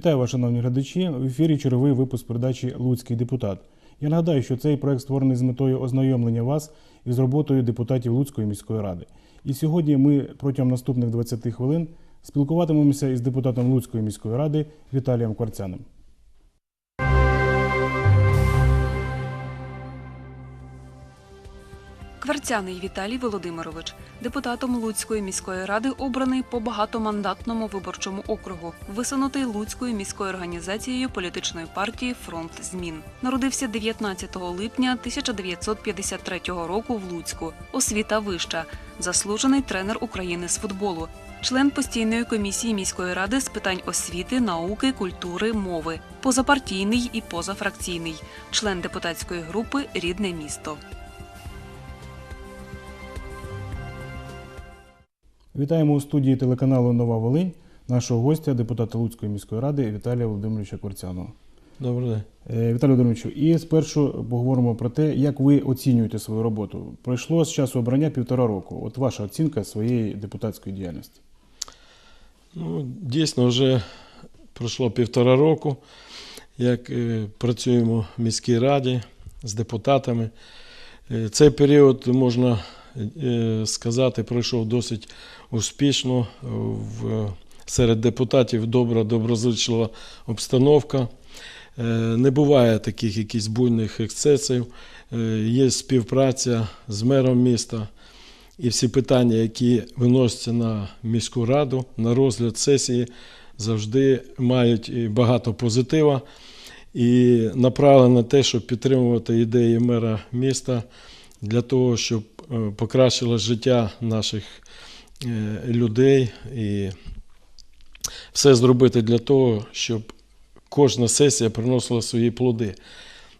Вітаю вас, шановні глядачі. В ефірі черговий випуск передачі Луцький депутат. Я нагадаю, що цей проект створений з метою ознайомлення вас із роботою депутатів Луцької міської ради. І сьогодні ми протягом наступних 20 хвилин спілкуватимемося із депутатом Луцької міської ради Віталієм Кварцяним. Кварцяний Віталій Володимирович, депутатом Луцької міської ради, обраний по багатомандатному виборчому округу, висунутий Луцькою міською організацією політичної партії Фронт змін. Народився 19 липня 1953 року в Луцьку. Освіта вища, заслужений тренер України з футболу, член постійної комісії міської ради з питань освіти, науки, культури, мови, позапартійний і позафракційний, член депутатської групи Рідне місто. Вітаємо у студії телеканалу Нова Волинь нашого гостя, депутата Луцької міської ради Віталія Володимировича Кварцяного. Добрий день. Е, Віталій Володимировичу, і спершу поговоримо про те, як ви оцінюєте свою роботу. Пройшло з часу обрання півтора року. От ваша оцінка своєї депутатської діяльності. Ну, дійсно, вже пройшло півтора року, як е, працюємо в міській раді з депутатами. Е, Цей період, можна сказати, пройшов досить успішно. В, серед депутатів добра, доброзичлива обстановка. Е, Не буває таких якісь буйних ексцесів. Е, Є співпраця з мером міста. І всі питання, які виносяться на міську раду, на розгляд сесії, завжди мають багато позитива і направлено на те, щоб підтримувати ідеї мера міста для того, щоб е, покращило життя наших е, людей і все зробити для того, щоб кожна сесія приносила свої плоди.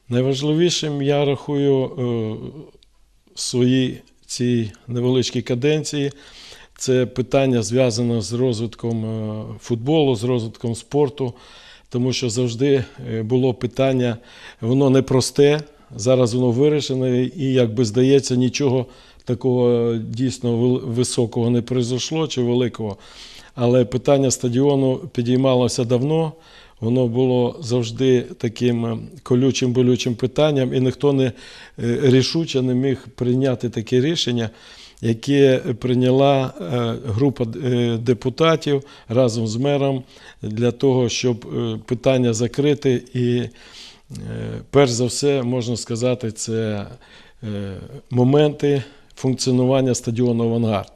Найважливішим я рахую е, свої цій невеличкій каденції. Це питання зв'язане з розвитком футболу, з розвитком спорту, тому що завжди було питання, воно непросте, зараз воно вирішене, і, як би здається, нічого такого дійсно високого не произошло чи великого. Але питання стадіону підіймалося давно. Воно було завжди таким е, колючим болючим питанням, і ніхто не е, рішуче не міг прийняти таке рішення, яке прийняла е, група депутатів разом з мером для того, щоб питання закрити. І перш за все, можна сказати, це е, моменти функціонування стадіону Авангард.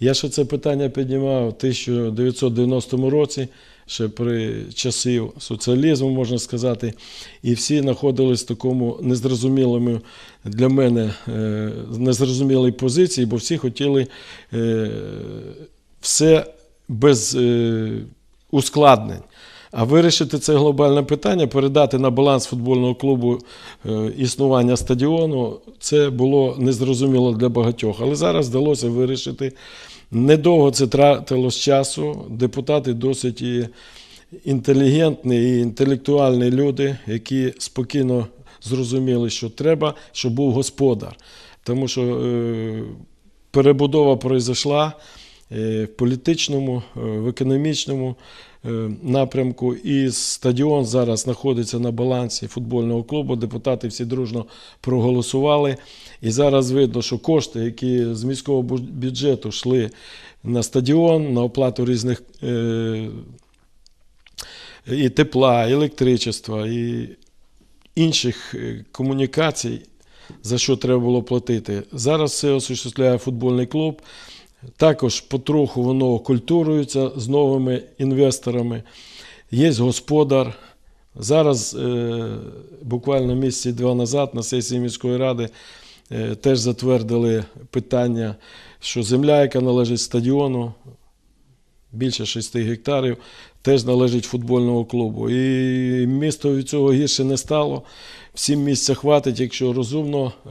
Я ще це питання піднімав у 1990 році, ще при часів соціалізму, можна сказати, і всі знаходились в такому незрозумілому для мене е, незрозумілій позиції, бо всі хотіли е, все без е, ускладнень. А вирішити це глобальне питання, передати на баланс футбольного клубу е, існування стадіону, це було незрозуміло для багатьох. Але зараз вдалося вирішити. Недовго це тратило з часу. Депутати досить і інтелігентні і інтелектуальні люди, які спокійно зрозуміли, що треба, щоб був господар. Тому що е, перебудова пройшла е, в політичному, е, в економічному напрямку. І стадіон зараз знаходиться на балансі футбольного клубу. Депутати всі дружно проголосували. І зараз видно, що кошти, які з міського бюджету йшли на стадіон, на оплату різних е, і тепла, і електричества, і інших е, комунікацій, за що треба було платити. Зараз це осуществляє футбольний клуб. Також потроху воно культурується з новими інвесторами. Є господар. Зараз, е, буквально місяці два назад, на сесії міської ради е, теж затвердили питання, що земля, яка належить стадіону, більше 6 гектарів, теж належить футбольному клубу. І місто від цього гірше не стало. Всім місця хватить, якщо розумно е,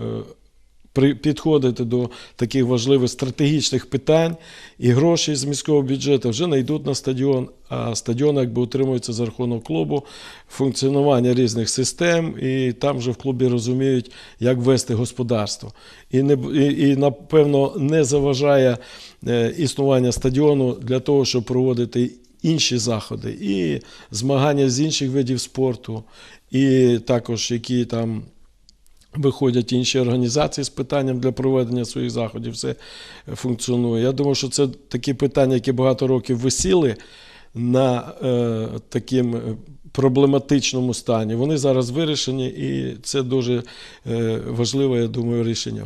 підходити до таких важливих стратегічних питань, і гроші з міського бюджету вже не на стадіон, а стадіон якби утримується за рахунок клубу, функціонування різних систем, і там вже в клубі розуміють, як вести господарство. І, не, і, і напевно, не заважає е, існування стадіону для того, щоб проводити інші заходи, і змагання з інших видів спорту, і також які там. Виходять інші організації з питанням для проведення своїх заходів, все функціонує. Я думаю, що це такі питання, які багато років висіли на е, таким е, проблематичному стані. Вони зараз вирішені, і це дуже е, важливе, я думаю, рішення.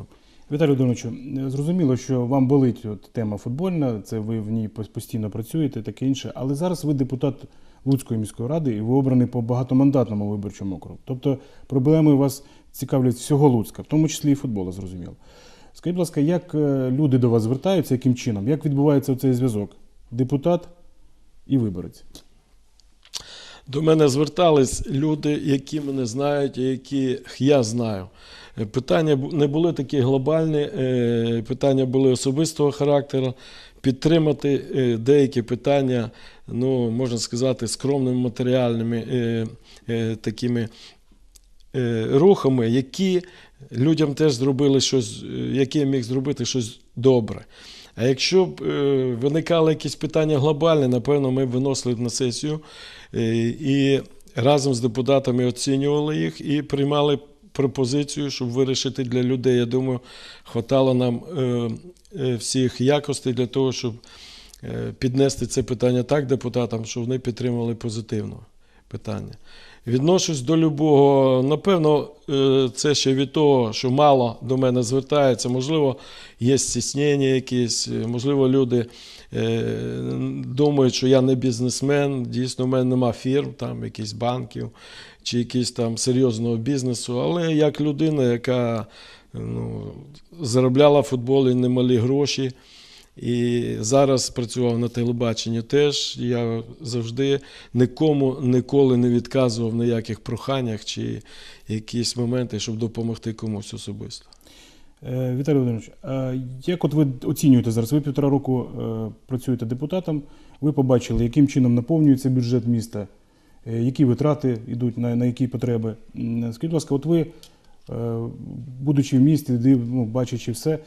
Віталій Володимировичу, зрозуміло, що вам болить от тема футбольна, це ви в ній постійно працюєте, таке інше. Але зараз ви депутат Луцької міської ради і ви обраний по багатомандатному виборчому округу. Тобто проблеми вас цікавлять всього Луцька, в тому числі і футболу, зрозуміло. Скажіть, будь ласка, як е, люди до вас звертаються, яким чином? Як відбувається цей зв'язок? Депутат і виборець? До мене звертались люди, які мене знають, яких я знаю. Е, Питання не були такі глобальні, е, питання були особистого характеру. Підтримати деякі питання, ну, можна сказати, скромними матеріальними е, е, такими е, рухами, які людям теж зробили щось, е, які міг зробити щось добре. А якщо б е, виникали якісь питання глобальні, напевно, ми б виносили на сесію е, і разом з депутатами оцінювали їх і приймали пропозицію, щоб вирішити для людей. Я думаю, хватало нам е, е, всіх якостей для того, щоб піднести це питання так депутатам, щоб вони підтримали позитивно питання. Відношусь до любого, напевно, е, це ще від того, що мало до мене звертається. Можливо, є стіснення якісь, е, можливо, люди е, думають, що я не бізнесмен. Дійсно, в мене нема фірм, там якісь банків чи якісь там серйозного бізнесу. Але як людина, яка ну, заробляла в футболі немалі гроші. І зараз працював на телебаченні теж. Я завжди нікому ніколи не відказував в ніяких проханнях чи якісь моменти, щоб допомогти комусь особисто. Е, Віталій Володимирович, як от ви оцінюєте зараз? Ви півтора року е, працюєте депутатом, ви побачили, яким чином наповнюється бюджет міста, е, які витрати йдуть на, на які потреби. Скажіть, будь ласка, от ви, будучи в місті, ну, бачачи все,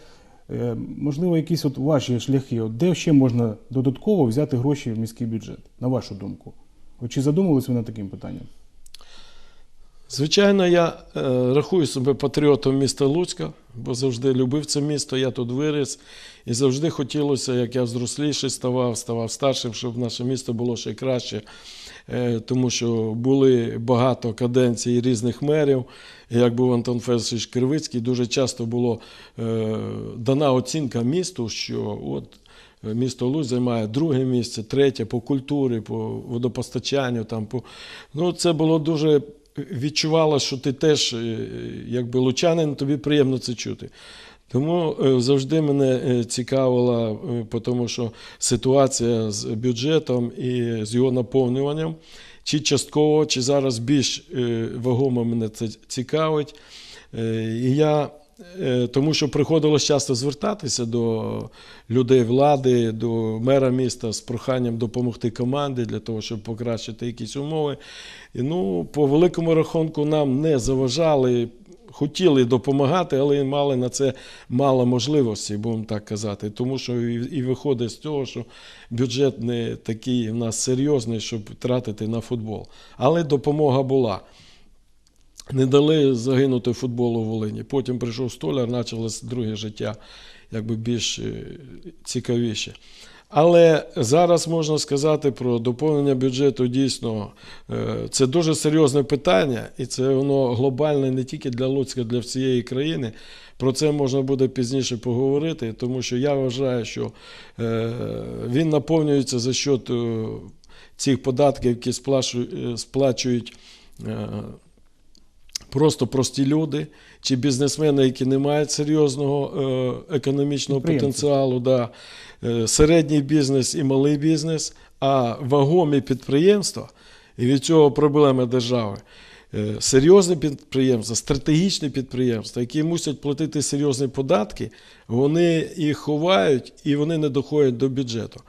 можливо, якісь от ваші шляхи, от де ще можна додатково взяти гроші в міський бюджет, на вашу думку? От чи задумувалися ви над таким питанням? Звичайно, я е, рахую себе патріотом міста Луцька, бо завжди любив це місто, я тут виріс. І завжди хотілося, як я взросліший ставав, ставав старшим, щоб наше місто було ще краще. Е, тому що були багато каденцій різних мерів. Як був Антон Федорович Кривицький, дуже часто було е, дана оцінка місту, що от місто Луць займає друге місце, третє по культурі, по водопостачанню. Там, по... Ну, це було дуже відчувало, що ти теж, е, якби лучанин, тобі приємно це чути. Тому е, завжди мене е, цікавила, тому що ситуація з бюджетом і з його наповнюванням, чи частково, чи зараз більш вагомо мене це цікавить. І я, тому що приходилось часто звертатися до людей влади, до мера міста з проханням допомогти команді для того, щоб покращити якісь умови. І, ну, по великому рахунку нам не заважали хотіли допомагати, але мали на це мало можливості, будемо так казати. Тому що і, і виходить з того, що бюджет не такий в нас серйозний, щоб тратити на футбол. Але допомога була. Не дали загинути футболу в Волині. Потім прийшов столяр, почалось друге життя, якби більш е, цікавіше. Але зараз можна сказати про доповнення бюджету дійсно е, це дуже серйозне питання, і це воно глобальне не тільки для Луцька, для всієї країни. Про це можна буде пізніше поговорити, тому що я вважаю, що е, він наповнюється за счет цих податків, які сплачують, просто прості люди чи бізнесмени, які не мають серйозного е, економічного потенціалу, да, е, середній бізнес і малий бізнес, а вагомі підприємства, і від цього проблеми держави. Е, Серйозні підприємства, стратегічні підприємства, які мусять платити серйозні податки, вони їх ховають і вони не доходять до бюджету.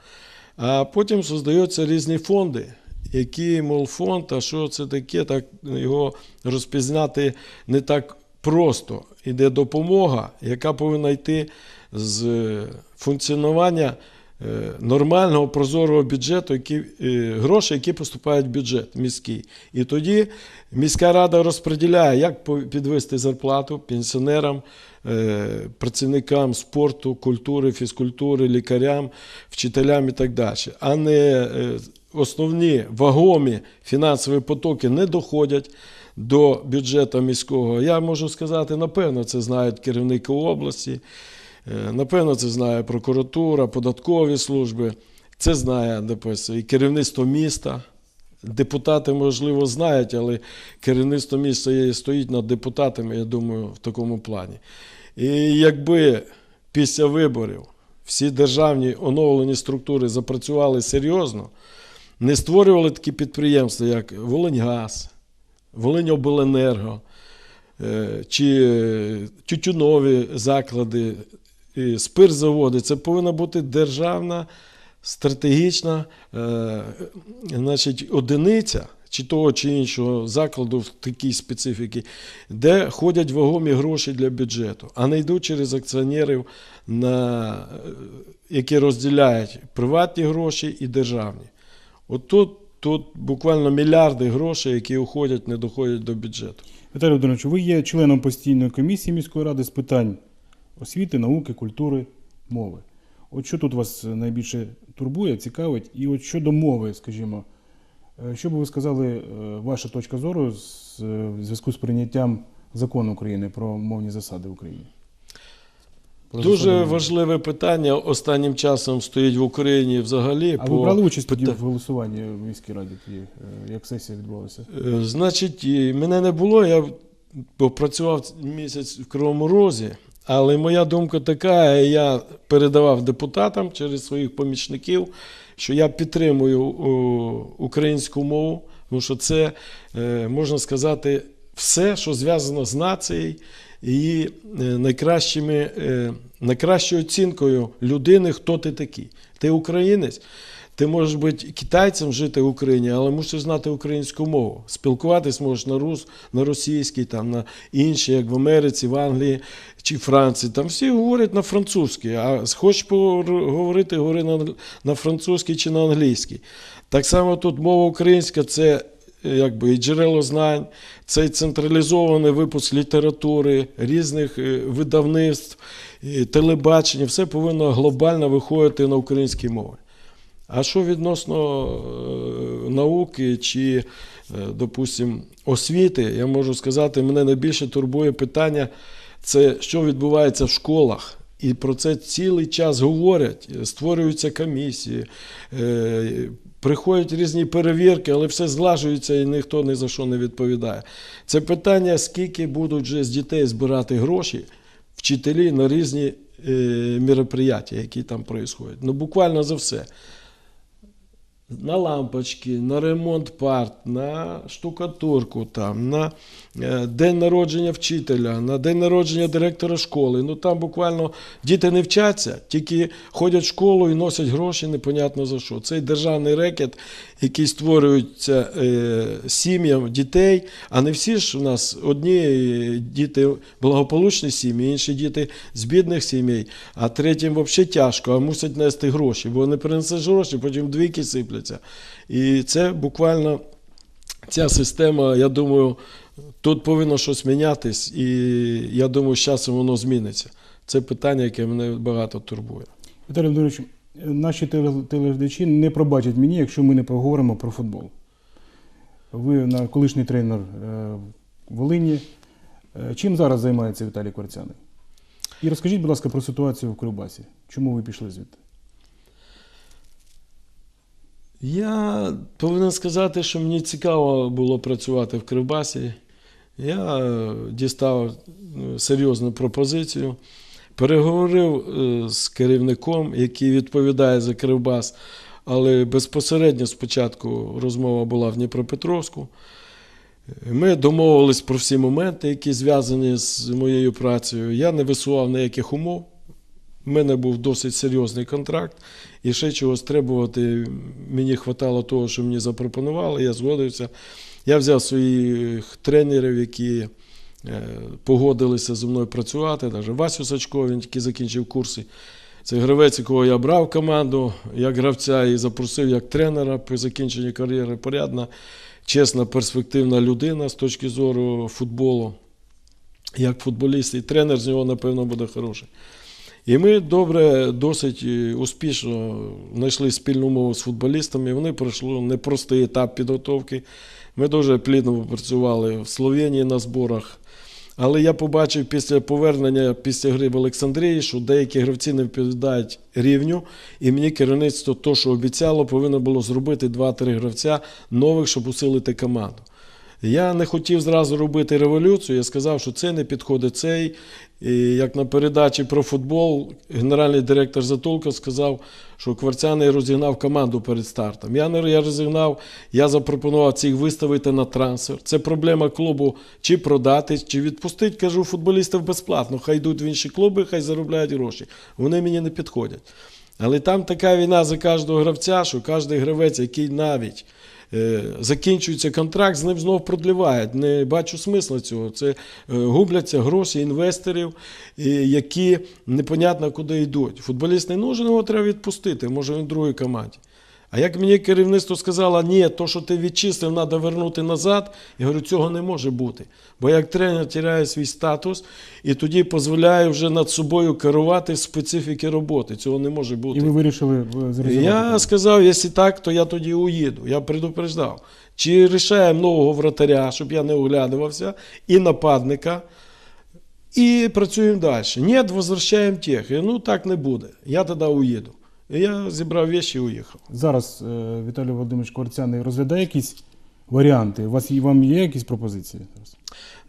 А потім создаються різні фонди, які, мов фонд, а що це таке, так його розпізнати не так просто. Іде допомога, яка повинна йти з функціонування е, нормального прозорого бюджету, які, е, гроші, які поступають в бюджет міський. І тоді міська рада розподіляє, як підвести зарплату пенсіонерам, е, працівникам спорту, культури, фізкультури, лікарям, вчителям і так далі. А не е, основні вагомі фінансові потоки не доходять до бюджету міського. Я можу сказати, напевно, це знають керівники області, е, напевно, це знає прокуратура, податкові служби, це знає ДПС, і керівництво міста. Депутати, можливо, знають, але керівництво міста стоїть над депутатами, я думаю, в такому плані. І якби після виборів всі державні оновлені структури запрацювали серйозно, не створювали такі підприємства, як Волиньгаз, Волиньобленерго, е, чи е, тютюнові заклади, спиртзаводи, це повинна бути державна стратегічна е, значить, одиниця чи того чи іншого закладу в такій специфіки, де ходять вагомі гроші для бюджету, а не йдуть через акціонерів, на, які розділяють приватні гроші і державні. От тут, буквально мільярди грошей, які уходять, не доходять до бюджету. Віталій Володимирович, ви є членом постійної комісії міської ради з питань освіти, науки, культури, мови. От що тут вас найбільше турбує, цікавить? І от щодо мови, скажімо, е, що би ви сказали, е, ваша точка зору е, в зв'язку з прийняттям закону України про мовні засади в Україні? Дуже важливе питання останнім часом стоїть в Україні взагалі. А по ви брали участь тоді в голосуванні в міській раді, тоді, е, як сесія відбувалася? Е, Значить, мене не було, я попрацював місяць в Кривому Розі, але моя думка така, я передавав депутатам через своїх помічників, що я підтримую українську мову, тому що це, е, можна сказати, все, що зв'язано з нацією її е, найкращими, е, найкращою оцінкою людини, хто ти такий. Ти українець. Ти можеш бути китайцем жити в Україні, але мусиш знати українську мову. Спілкуватись можеш на рус, на російській, там на іншій, як в Америці, в Англії чи Франції. Там всі говорять на французькій. А хочеш погор- говорити, говори на, на французькій чи на англійській. Так само тут мова українська це якби і джерело знань, це і централізований випуск літератури, різних е, видавництв, телебачення. Все повинно глобально виходити на українській мові. А що відносно е, науки чи, е, допустим, освіти, я можу сказати, мене найбільше турбує питання, це що відбувається в школах. І про це цілий час говорять, створюються комісії, е, приходять різні перевірки, але все зглажується і ніхто ні за що не відповідає. Це питання, скільки будуть вже з дітей збирати гроші вчителі на різні е, мероприятия, які там происходять. Ну, буквально за все. На лампочки, на ремонт парт, на штукатурку, там, на е, день народження вчителя, на день народження директора школи. Ну там буквально діти не вчаться, тільки ходять в школу і носять гроші непонятно за що. Цей державний рекет, який створюється е, сім'ям дітей, а не всі ж у нас одні діти благополучні сім'ї, інші діти з бідних сімей, а третім взагалі тяжко, а мусять нести гроші, бо не принесеш гроші, потім двійки сипляться. І це буквально ця система, я думаю, тут повинно щось мінятись, і я думаю, з часом воно зміниться. Це питання, яке мене багато турбує. Віталій Володимирович, наші теле- телеглядачі не пробачать мені, якщо ми не поговоримо про футбол. Ви на колишній тренер е, Волині. Е, Чим зараз займається Віталій Кварцяний? І розкажіть, будь ласка, про ситуацію в Кривбасі. Чому ви пішли звідти? Я повинен сказати, що мені цікаво було працювати в Кривбасі. Я дістав е, серйозну пропозицію, переговорив е, з керівником, який відповідає за Кривбас, але безпосередньо спочатку розмова була в Дніпропетровську. Ми домовились про всі моменти, які зв'язані з моєю працею. Я не висував ніяких умов. У мене був досить серйозний контракт, і ще чогось требувати мені хватало того, що мені запропонували, я згодився. Я взяв своїх тренерів, які погодилися зі мною працювати, навіть Васю Сачко, він тільки закінчив курси. Це гравець, якого я брав команду як гравця і запросив як тренера по закінченні кар'єри. Порядна, чесна, перспективна людина з точки зору футболу, як футболіст. І тренер з нього, напевно, буде хороший. І ми добре, досить е, успішно знайшли спільну мову з футболістами. Вони пройшли непростий етап підготовки. Ми дуже плідно працювали в Словенії на зборах. Але я побачив після повернення після гри в Олександрії, що деякі гравці не відповідають рівню, і мені керівництво, то, що обіцяло, повинно було зробити 2-3 гравця нових, щоб усилити команду. Я не хотів зразу робити революцію. Я сказав, що це не підходить цей. І як на передачі про футбол, генеральний директор Затулка сказав, що Кварцяний розігнав команду перед стартом. Я не розігнав, я запропонував цих виставити на трансфер. Це проблема клубу чи продати, чи відпустити. Кажу, футболістів безплатно. Хай йдуть в інші клуби, хай заробляють гроші. Вони мені не підходять. Але там така війна за кожного гравця, що кожен гравець, який навіть закінчується контракт, з ним знов продлівають. Не бачу смисла цього. Це е, губляться гроші інвесторів, які непонятно куди йдуть. Футболіст не нужен, його треба відпустити, може він в другій команді. А як мені керівництво сказало, ні, то, що ти відчислив, треба вернути назад, я говорю, цього не може бути. Бо як тренер тіряє свій статус і тоді дозволяє вже над собою керувати специфіки роботи. Цього не може бути. І ви вирішили е. Я сказав, якщо так, то я тоді уїду. Я предупреждав. Чи рішаємо нового вратаря, щоб я не оглядувався, і нападника, і працюємо далі. Ні, возвращаємо тих. Ну так не буде. Я тоді уїду. І я зібрав віші і уїхав. Зараз е, Віталій Володимирович Кварцяний розглядає якісь варіанти. У вас є- вам є якісь пропозиції?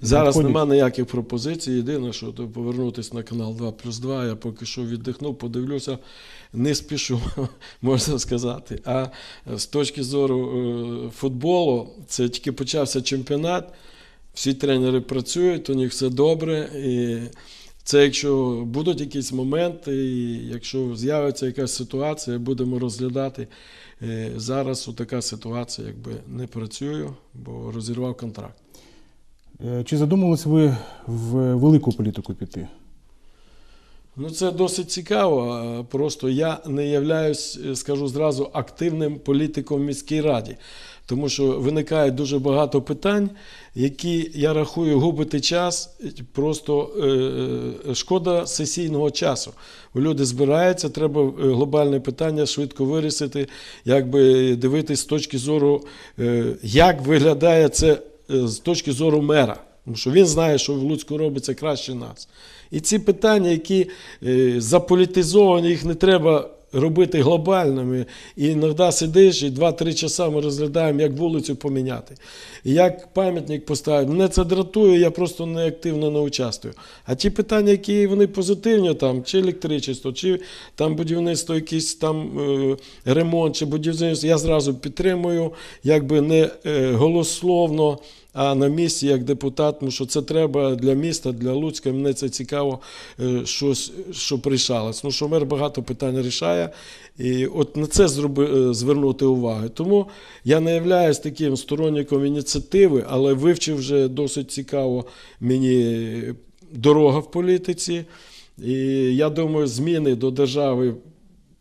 Зараз Надходять? немає ніяких пропозицій. Єдине, що то повернутися на канал 2 плюс 2. Я поки що віддихнув, подивлюся, не спішу, можна сказати. А з точки зору е, футболу, це тільки почався чемпіонат. Всі тренери працюють, у них все добре. І це якщо будуть якісь моменти, якщо з'явиться якась ситуація, будемо розглядати. зараз, Зараз така ситуація, якби не працюю, бо розірвав контракт. Е, Чи задумувались ви в велику політику піти? Ну, це досить цікаво. Просто я не являюсь, е, скажу зразу, активним політиком в міській раді. Тому що виникає дуже багато питань, які я рахую губити час, е, просто е, шкода сесійного часу. Люди збираються, треба е, глобальне питання швидко вирішити, якби дивитись з точки зору, е, як виглядає це е, з точки зору мера. Тому що він знає, що в Луцьку робиться краще нас. І ці питання, які е, заполітизовані, їх не треба робити глобальними. І іноді сидиш і 2-3 часа ми розглядаємо, як вулицю поміняти, як пам'ятник поставити. Мене це дратує, я просто не активно не участвую. А ті питання, які вони позитивні, там, чи електричество, чи там будівництво, якийсь там е, ремонт, чи будівництво, я зразу підтримую, якби не е, голословно. А на місці як депутат, тому що це треба для міста, для Луцька. Мене це цікаво, е, щось, що прийшалось. Ну, що мер багато питань рішає. І от на це зроби, е, звернути увагу. Тому я не являюсь таким сторонником ініціативи, але вивчив вже досить цікаво мені дорога в політиці. І я думаю, зміни до держави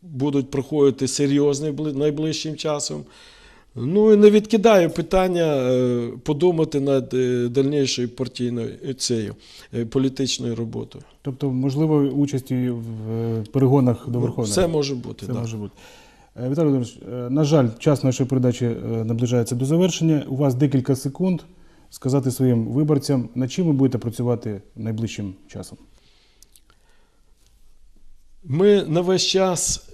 будуть проходити серйозно найближчим часом. Ну і не відкидаю питання е, подумати над е, дальнішою партійною е, цією політичною роботою. Тобто, можливо, участі в перегонах до Верховної Все може бути. Це так. може бути. Віталій Володимирович, на жаль, час нашої передачі наближається до завершення. У вас декілька секунд сказати своїм виборцям, над чим ви будете працювати найближчим часом. Ми на весь час,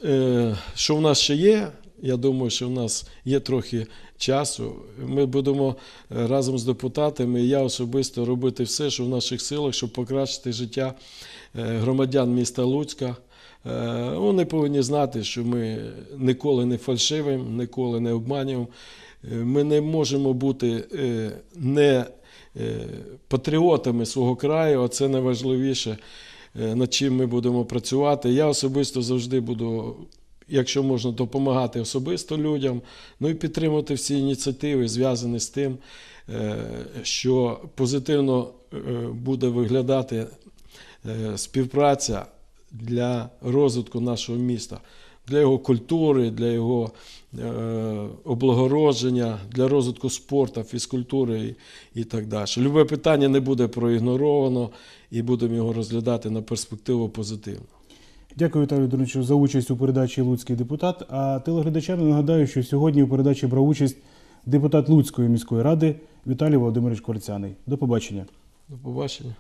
що в нас ще є, я думаю, що в нас є трохи часу. Ми будемо е, разом з депутатами, і я особисто робити все, що в наших силах, щоб покращити життя е, громадян міста Луцька. Е, Вони повинні знати, що ми ніколи не фальшивимо, ніколи не обманюємо. Ми не можемо бути не патріотами свого краю, а це найважливіше, над чим ми будемо працювати. Я особисто завжди буду, якщо можна, допомагати особисто людям, ну і підтримувати всі ініціативи, зв'язані з тим, е, що позитивно е, буде виглядати е, співпраця для розвитку нашого міста, для його культури, для його облагородження, для розвитку спорту, фізкультури і, і так далі. Любе питання не буде проігноровано і будемо його розглядати на перспективу позитивно. Дякую, Віталію Дорничу, за участь у передачі Луцький депутат. А телеглядачам нагадаю, що сьогодні у передачі брав участь депутат Луцької міської ради Віталій Володимирович Корцяний. До побачення. До побачення.